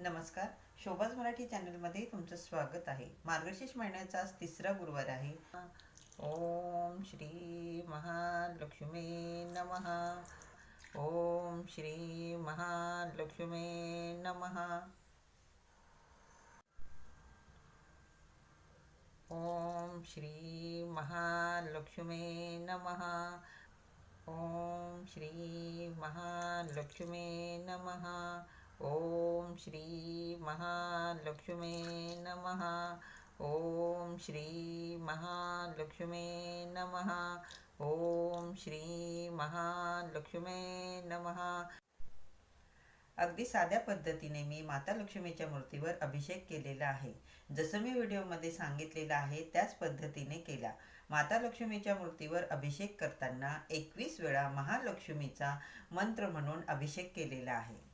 नमस्कार. शोभाज मराठी चॅनलमध्ये तुमचं स्वागत आहे. मार्गशीर्ष महिन्याचा आज तिसरा गुरुवार आहे. ओम श्री महालक्ष्मी नमः. ओम श्री महालक्ष्मी नमः. ओम श्री महालक्ष्मी नमः. ओम श्री महालक्ष्मी नमः. ओम श्री महालक्ष्मे नमः। ओम श्री महालक्ष्मे नमः। ओम श्री महालक्ष्मे नमः। अगदी साध्या पद्धतीने मी माता लक्ष्मीच्या मूर्तीवर अभिषेक केलेला आहे. जसं मी व्हिडिओमध्ये सांगितलेलं आहे त्याच पद्धतीने केला. माता लक्ष्मीच्या मूर्तीवर अभिषेक करताना एकवीस वेळा महालक्ष्मीचा मंत्र म्हणून अभिषेक केलेला आहे.